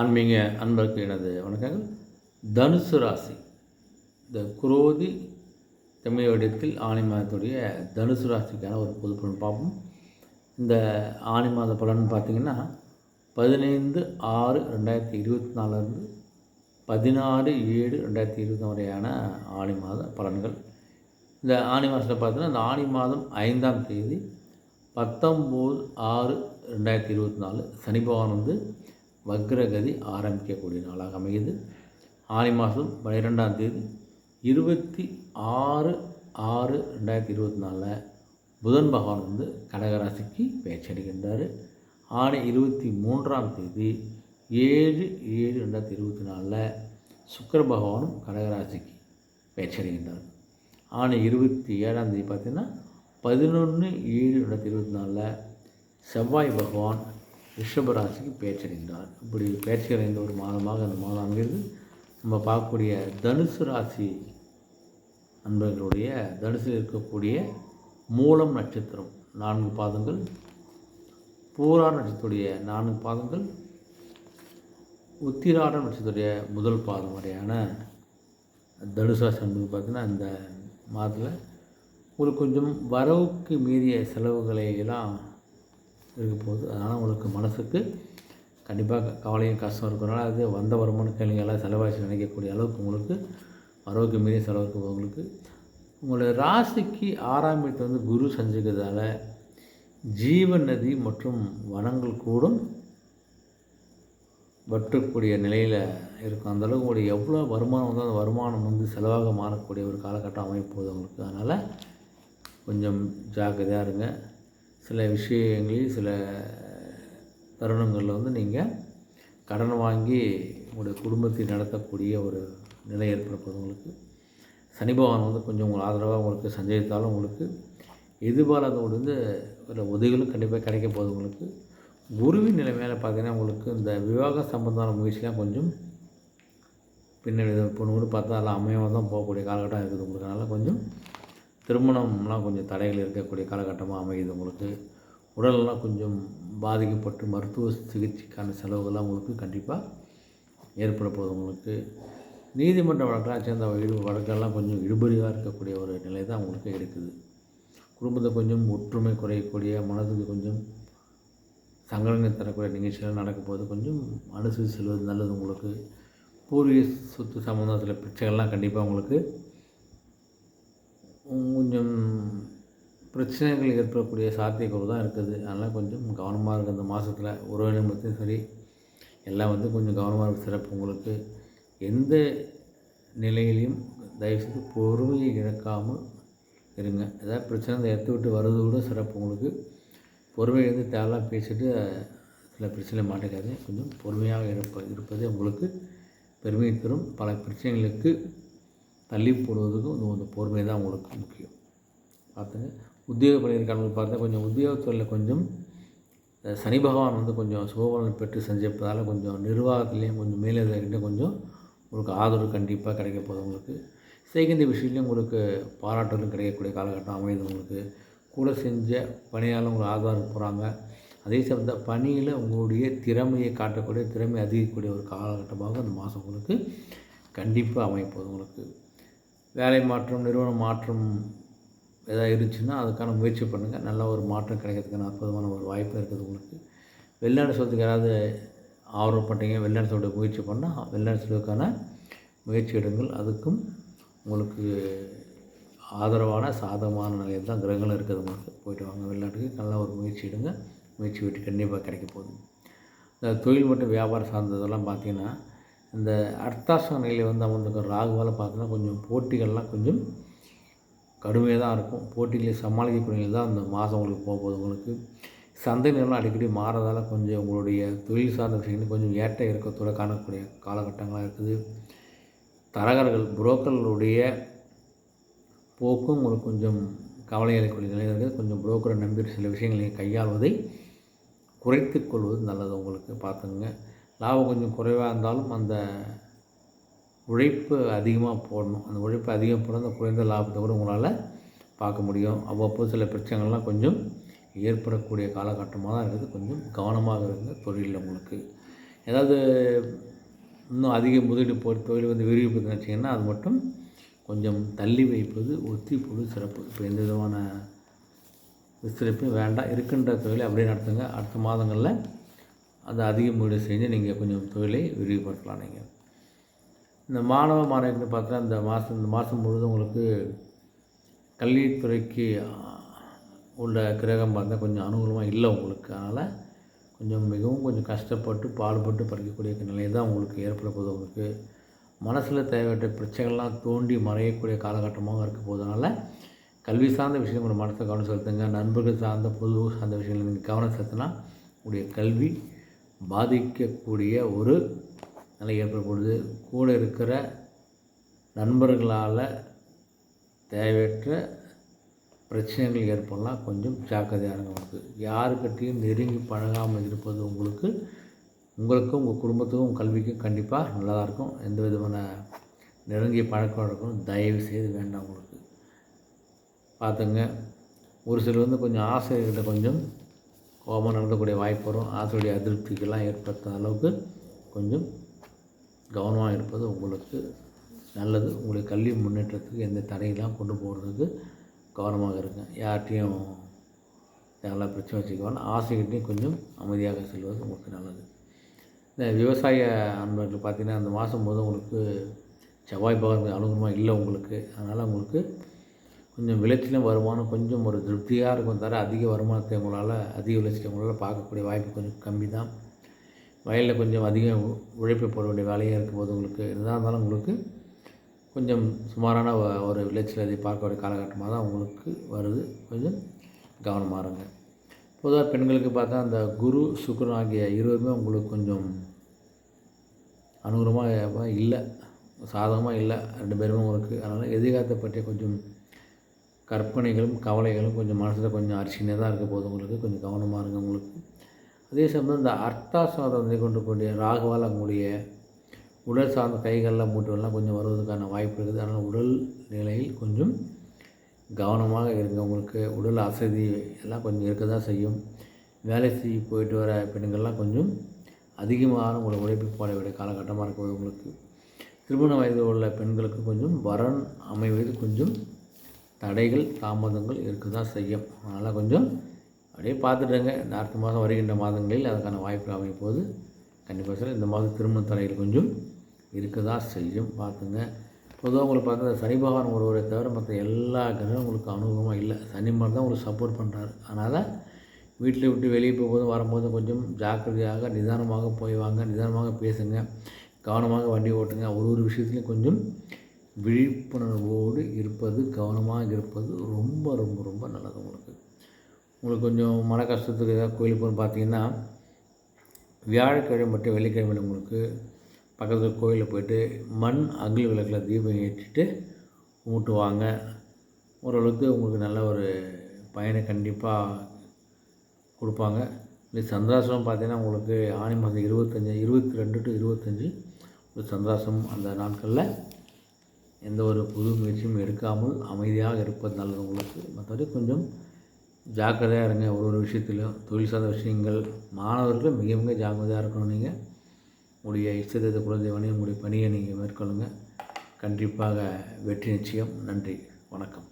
ஆன்மீக அன்பருக்கு எனது வணக்கங்கள். தனுசு ராசி. இந்த குரோதி தமிழகத்தில் ஆணி மாதத்துடைய தனுசு ராசிக்கான ஒரு பொது பலன் பார்ப்போம். இந்த ஆணி மாத பலன் பார்த்திங்கன்னா பதினைந்து ஆறு ரெண்டாயிரத்தி இருபத்தி நாலுலேருந்து பதினாறு ஏழு ரெண்டாயிரத்தி இருபத்தி வரையான ஆணி மாத பலன்கள். இந்த ஆணி மாதத்தில் பார்த்தீங்கன்னா இந்த ஆணி மாதம் ஐந்தாம் தேதி பத்தொம்போது ஆறு ரெண்டாயிரத்தி இருபத்தி நாலு சனி பகவான் வந்து வக்ரகதி ஆரம்பிக்கக்கூடிய நாளாக அமையுது ஆனி மாதம் பன்னிரெண்டாம் தேதி இருபத்தி ஆறு ஆறு ரெண்டாயிரத்தி இருபத்தி நாலில் புதன் பகவான் வந்து கடகராசிக்கு பேச்சடிக்கின்றார் ஆணி இருபத்தி மூன்றாம் தேதி ஏழு ஏழு ரெண்டாயிரத்தி இருபத்தி நாலில் சுக்கர பகவானும் கடகராசிக்கு பேச்சடைகின்றார் ஆணி இருபத்தி ஏழாம் தேதி பார்த்திங்கன்னா பதினொன்று ஏழு ரெண்டாயிரத்தி இருபத்தி நாலில் செவ்வாய் பகவான் ரிஷபராசிக்கு பேச்சடைந்தார் இப்படி பேச்சடைந்த ஒரு மாதமாக அந்த மாதம் அமைகிறது. நம்ம பார்க்கக்கூடிய தனுசு ராசி நண்பர்களுடைய தனுசில் இருக்கக்கூடிய மூலம் நட்சத்திரம் நான்கு பாதங்கள். பூரா நட்சத்திரத்துடைய நான்கு பாதங்கள். உத்திராட நட்சத்திரத்துடைய முதல் பாதம் வரையான தனுசு ராசி நண்பர்கள் பார்த்திங்கன்னா இந்த மாதத்தில் ஒரு கொஞ்சம் வரவுக்கு மீறிய செலவுகளை எல்லாம் இருக்க போகுது. அதனால் உங்களுக்கு மனசுக்கு கண்டிப்பாக கவலையும் கஷ்டம் இருக்கிறனால அது வந்த வருமானம் கேள்விகளாக செலவாசி நினைக்கக்கூடிய அளவுக்கு உங்களுக்கு வரவுக்கு மீறிய செலவுக்கு உங்களுக்கு. உங்களுடைய ராசிக்கு ஆறாம் இடத்தை வந்து குரு செஞ்சுக்கிறதால ஜீவ நதி மற்றும் வனங்கள் கூடும். வற்றக்கூடிய நிலையில் இருக்கும். அந்தளவுக்கு உங்களுடைய எவ்வளோ வருமானம் வந்து அந்த வருமானம் வந்து செலவாக மாறக்கூடிய ஒரு காலகட்டம் அமைப்போகுது உங்களுக்கு. அதனால் கொஞ்சம் ஜாக்கிரதையாக இருங்க. சில விஷயங்களில் சில தருணங்களில் வந்து நீங்கள் கடன் வாங்கி உங்களுடைய குடும்பத்தை நடத்தக்கூடிய ஒரு நிலை ஏற்படுறது உங்களுக்கு. சனி பகவான் வந்து கொஞ்சம் உங்களுக்கு ஆதரவாக உங்களுக்கு சஞ்சயித்தாலும் உங்களுக்கு எதிர்பாராதவங்க வந்து ஒரு உதவிகளும் கண்டிப்பாக கிடைக்க போகுது உங்களுக்கு. குருவின் நிலை மேலே பார்த்தீங்கன்னா உங்களுக்கு இந்த விவாக சம்பந்தமான முயற்சிலாம் கொஞ்சம் பின்னாடி பொண்ணு கூட பார்த்தா அதெல்லாம் அமையாமல் தான் போகக்கூடிய காலகட்டம் இருக்குது உங்களுக்கு அதனால் கொஞ்சம் திருமணம்லாம் கொஞ்சம் தடைகள் இருக்கக்கூடிய காலகட்டமாக அமையுது உங்களுக்கு. உடலெல்லாம் கொஞ்சம் பாதிக்கப்பட்டு மருத்துவ சிகிச்சைக்கான செலவுகள்லாம் உங்களுக்கு கண்டிப்பாக ஏற்பட போகுது உங்களுக்கு. நீதிமன்ற வழக்கெல்லாம் சேர்ந்த இடு வழக்கெல்லாம் கொஞ்சம் இழுபறியாக இருக்கக்கூடிய ஒரு நிலை தான் உங்களுக்கு இருக்குது. குடும்பத்தை கொஞ்சம் ஒற்றுமை குறையக்கூடிய மனதுக்கு கொஞ்சம் சங்கடங்கள் தரக்கூடிய நிகழ்ச்சிகள் நடக்கும்போது கொஞ்சம் அனுசரித்து செல்வது நல்லது உங்களுக்கு. பூர்வீக சொத்து சம்மந்தத்தில் சில பிரச்சனைகள்லாம் கண்டிப்பாக உங்களுக்கு கொஞ்சம் பிரச்சனைகள் ஏற்படக்கூடிய சாத்தியக்கூறு தான் இருக்குது. அதனால் கொஞ்சம் கவனமாக இருக்குது இந்த மாதத்தில் உறவினர் மத்தியும் சரி எல்லாம் வந்து கொஞ்சம் கவனமாக இருக்க சிறப்பு உங்களுக்கு. எந்த நிலையிலையும் தயவுசெய்து பொறுமையை இழக்காமல் இருங்க. ஏதாவது பிரச்சனை இந்த எடுத்து விட்டு வர்றது கூட சிறப்பு உங்களுக்கு. பொறுமையை இருந்து தேவையெல்லாம் பேசிட்டு சில பிரச்சனை மாட்டேக்காது கொஞ்சம் பொறுமையாக இருப்ப இருப்பதே உங்களுக்கு பெருமை தரும். பல பிரச்சனைகளுக்கு தள்ளி போடுவதுக்கும் இந்த வந்து பொறுமை தான் உங்களுக்கு முக்கியம். பார்த்துங்க. உத்தியோக பணியிருக்காங்க பார்த்தா கொஞ்சம் உத்தியோகத்துறையில் கொஞ்சம் சனி பகவான் வந்து கொஞ்சம் சுகபலன் பெற்று செஞ்சிருப்பதால் கொஞ்சம் நிர்வாகத்துலேயும் கொஞ்சம் மேலதிகாரிகிட்ட கொஞ்சம் உங்களுக்கு ஆதரவு கண்டிப்பாக கிடைக்க போகுது உங்களுக்கு. செய்கின்ற விஷயத்துலையும் உங்களுக்கு பாராட்டுகளும் கிடைக்கக்கூடிய காலகட்டம் அமையுது உங்களுக்கு. கூட செஞ்ச பணியால் உங்களுக்கு ஆதரவு போகிறாங்க அதே சமயத்த பணியில் உங்களுடைய திறமையை காட்டக்கூடிய திறமை அதிகக்கூடிய ஒரு காலகட்டமாக அந்த மாதம் உங்களுக்கு கண்டிப்பாக அமைப்போகுது உங்களுக்கு. வேலை மாற்றம் நிறுவன மாற்றம் எதாவது இருந்துச்சுன்னா அதுக்கான முயற்சி பண்ணுங்கள் நல்ல ஒரு மாற்றம் கிடைக்கிறதுக்கான அற்புதமான ஒரு வாய்ப்பு இருக்குது உங்களுக்கு. வெளிநாடு சொல்கிறதுக்கு யாராவது ஆர்வப்பட்டீங்க வெளிநாடு முயற்சி பண்ணால் வெளிநாடு சொல்வதற்கான முயற்சி எடுங்கள். அதுக்கும் உங்களுக்கு ஆதரவான சாதகமான நிலையில் தான் கிரகங்களும் இருக்குது உங்களுக்கு. போயிட்டு வாங்க வெளிநாட்டுக்கு நல்ல ஒரு முயற்சி எடுங்க. முயற்சி விட்டு கண்டிப்பாக கிடைக்க போகுது. இந்த தொழில் மற்றும் வியாபாரம் சார்ந்ததெல்லாம் பார்த்திங்கன்னா இந்த அர்த்தாசன நிலையில் வந்து அமர்ந்துக்கிற ராகுவால் பார்த்தோன்னா கொஞ்சம் போட்டிகள்லாம் கொஞ்சம் கடுமையாக தான் இருக்கும். போட்டிகளை சமாளிக்கக்கூடிய தான் அந்த மாதம் உங்களுக்கு போக போகுது உங்களுக்கு. சந்தை நிலம் அடிக்கடி மாறதால் கொஞ்சம் உங்களுடைய தொழில் சார்ந்த விஷயங்கள் கொஞ்சம் ஏற்ற இறக்கத்தோடு காணக்கூடிய காலகட்டங்களாக இருக்குது. தரகர்கள் புரோக்கர்களுடைய போக்கும் உங்களுக்கு கொஞ்சம் கவலை அளிக்கக்கூடிய நிலையில் இருக்குது. கொஞ்சம் புரோக்கரை நம்பி சில விஷயங்களை கையாள்வதை குறைத்து கொள்வது நல்லது உங்களுக்கு. பார்த்துங்க லாபம் கொஞ்சம் குறைவாக இருந்தாலும் அந்த உழைப்பு அதிகமாக போடணும். அந்த உழைப்பு அதிகம் போட அந்த குறைந்த லாபத்தை கூட உங்களால் பார்க்க முடியும். அவ்வப்போது சில பிரச்சனைகள்லாம் கொஞ்சம் ஏற்படக்கூடிய காலகட்டமாக தான் இருக்குது. கொஞ்சம் கவனமாக இருங்க தொழிலில் உங்களுக்கு. ஏதாவது இன்னும் அதிக முதலீடு போட்டு தொழில் வந்து விரிவிப்பது நினச்சிங்கன்னா அது மட்டும் கொஞ்சம் தள்ளி வைப்பது ஒத்தி போடு சிறப்பு. இப்போ எந்த விதமான விசிறப்பும் வேண்டாம். இருக்கின்ற தொழிலை அப்படியே நடத்துங்க. அடுத்த மாதங்களில் அதை அதிக முதலீடு செஞ்சு நீங்கள் கொஞ்சம் தொழிலை விரிவுபடுத்தலாம் நீங்கள் இந்த மாணவ மாணவிகள் பார்த்தா இந்த மாதம் இந்த மாதம் முழுவதும் உங்களுக்கு கல்வித்துறைக்கு உள்ள கிரகம் பார்த்தா கொஞ்சம் அனுகூலமாக இல்லை உங்களுக்கு. அதனால் கொஞ்சம் மிகவும் கொஞ்சம் கஷ்டப்பட்டு பாடுபட்டு படிக்கக்கூடிய நிலை தான் உங்களுக்கு ஏற்பட போகுது உங்களுக்கு. மனசில் தேவையற்ற பிரச்சனைகள்லாம் தோண்டி மறையக்கூடிய காலகட்டமாக இருக்க போதனால கல்வி சார்ந்த விஷயம் உங்கள் மனசை கவனம் செலுத்துங்க. நண்பர்கள் சார்ந்த பொது சார்ந்த விஷயங்கள் நீங்கள் கவனம் செலுத்தினா உங்களுடைய கல்வி பாதிக்கக்கூடிய ஒரு நிலை ஏற்படுது. கூட இருக்கிற நண்பர்களால் தேவையற்ற பிரச்சனைகள் ஏற்படலாம். கொஞ்சம் ஜாக்கிரதையாக உங்களுக்கு. யாருக்கிட்டையும் நெருங்கி பழகாமல் இருப்பது உங்களுக்கு உங்களுக்கும் உங்கள் குடும்பத்துக்கும் கல்விக்கும் கண்டிப்பாக நல்லதாக இருக்கும். எந்த விதமான நெருங்கிய பழக்க வழக்கம் தயவு செய்து வேண்டாம் உங்களுக்கு. பார்த்துங்க. ஒரு சிலர் வந்து கொஞ்சம் ஆசிரியர்கிட்ட கொஞ்சம் கோபம் நடக்கக்கூடிய வாய்ப்பு வரும். ஆசிரியருடைய அதிருப்திக்கெல்லாம் ஏற்படுத்த அளவுக்கு கொஞ்சம் கவனமாக இருப்பது உங்களுக்கு நல்லது. உங்களுடைய கல்வி முன்னேற்றத்துக்கு எந்த தடையெல்லாம் கொண்டு போகிறதுக்கு கவனமாக இருங்க. யார்கிட்டையும் தேவையில்ல பிரச்சனை வச்சுக்கோங்க ஆசைகிட்டையும் கொஞ்சம் அமைதியாக செல்வது உங்களுக்கு நல்லது. இந்த விவசாய அன்பர்கள் பார்த்திங்கன்னா அந்த மாதம் போது உங்களுக்கு செவ்வாய் பகவான் அனுகூலமாக இல்லை உங்களுக்கு. அதனால் உங்களுக்கு கொஞ்சம் விளைச்சலும் வருமானம் கொஞ்சம் ஒரு திருப்தியாக இருக்கும் தர அதிக வருமானத்தை உங்களால் அதிக விளைச்சலை உங்களால் பார்க்கக்கூடிய வாய்ப்பு கொஞ்சம் கம்மி தான் வயலில் கொஞ்சம் அதிகம் உழைப்பு போட வேண்டிய வேலையாக இருக்கும் போது உங்களுக்கு எதாக இருந்தாலும் உங்களுக்கு கொஞ்சம் சுமாரான ஒரு விளைச்சல் அதை பார்க்கக்கூடிய காலகட்டமாக தான் உங்களுக்கு வருது. கொஞ்சம் கவனமாக இருங்க. பொதுவாக பெண்களுக்கு பார்த்தா அந்த குரு சுக்கரன் ஆகிய இருவருமே உங்களுக்கு கொஞ்சம் அனுகூலமாக இல்லை சாதகமாக இல்லை ரெண்டு பேருமே உங்களுக்கு அதனால் எதிர்காலத்தை பற்றி கொஞ்சம் கற்பனைகளும் கவலைகளும் கொஞ்சம் மனசில் கொஞ்சம் அரிசினே தான் இருக்க போது உங்களுக்கு கொஞ்சம் கவனமாக இருங்க உங்களுக்கு. அதே சமயம் இந்த அர்த்தாசாதம் கொண்டு கூடிய ராகுவால் உங்களுடைய உடல் சார்ந்த கைகளில் மூட்டுகள்லாம் கொஞ்சம் வருவதற்கான வாய்ப்பு இருக்குது. அதனால் உடல் நிலையில் கொஞ்சம் கவனமாக இருங்க. உங்களுக்கு உடல் அசதி எல்லாம் கொஞ்சம் இருக்க தான் செய்யும். வேலை செய்ய போயிட்டு வர பெண்கள்லாம் கொஞ்சம் அதிகமான உங்களை உழைப்பு போட வேண்டிய காலகட்டமாக இருக்கும் உங்களுக்கு. திருமண வயது உள்ள பெண்களுக்கு கொஞ்சம் வரன் அமைவது கொஞ்சம் தடைகள் தாமதங்கள் இருக்க தான் செய்யும். அதனால் கொஞ்சம் அப்படியே பார்த்துட்டுங்க இந்த அடுத்த மாதம் வருகின்ற மாதங்களில் அதுக்கான வாய்ப்பு அமையும் போது கண்டிப்பாக சார் இந்த மாதம் திருமண தடைகள் கொஞ்சம் இருக்க தான் செய்யும். பார்த்துங்க. பொதுவாக உங்களுக்கு பார்த்தா சனி பகவான் ஒருவரை தவிர மற்ற எல்லா கிரகம் உங்களுக்கு அனுபவமாக இல்லை. சனி மாதிரி தான் உங்களுக்கு சப்போர்ட் பண்ணுறாரு அதனால் வீட்டில் விட்டு வெளியே போகும்போது வரும்போது கொஞ்சம் ஜாக்கிரதையாக நிதானமாக போய் வாங்க நிதானமாக பேசுங்க. கவனமாக வண்டி ஓட்டுங்க. ஒரு ஒரு விஷயத்துலையும் கொஞ்சம் விழிப்புணர்வோடு இருப்பது கவனமாக இருப்பது ரொம்ப ரொம்ப ரொம்ப நல்லது உங்களுக்கு. உங்களுக்கு கொஞ்சம் மன கஷ்டத்துக்கு ஏதாவது கோயிலுக்கு போகணும் பார்த்தீங்கன்னா வியாழக்கிழமை மட்டும் வெள்ளிக்கிழமையில் உங்களுக்கு பக்கத்தில் கோயிலில் போய்ட்டு மண் அகல் விளக்கில் தீபம் ஏற்றிட்டு கும்பிட்டுவாங்க ஓரளவுக்கு உங்களுக்கு நல்ல ஒரு பயனை கண்டிப்பாக கொடுப்பாங்க. இந்த சந்திராசிரமம் பார்த்தீங்கன்னா உங்களுக்கு ஆணி மாதம் இருபத்தஞ்சி இருபத்தி ரெண்டு டு இருபத்தஞ்சி ஒரு சந்திராசிரமம் அந்த நாட்களில் எந்த ஒரு புது முயற்சியும் எடுக்காமல் அமைதியாக இருப்பது நல்லது உங்களுக்கு. மற்றபடி கொஞ்சம் ஜாக்கிரதையாக இருங்க. ஒரு ஒரு விஷயத்திலும் தொழில் சார்ந்த விஷயங்கள் மாணவர்கள் மிக மிக ஜாக்கிரதையாக இருக்கணும் நீங்கள் உங்களுடைய இஷ்டத்தை குலதெய்வனையும் உங்களுடைய பணியை நீங்கள் மேற்கொள்ளுங்கள் கண்டிப்பாக வெற்றி நிச்சயம். நன்றி. வணக்கம்.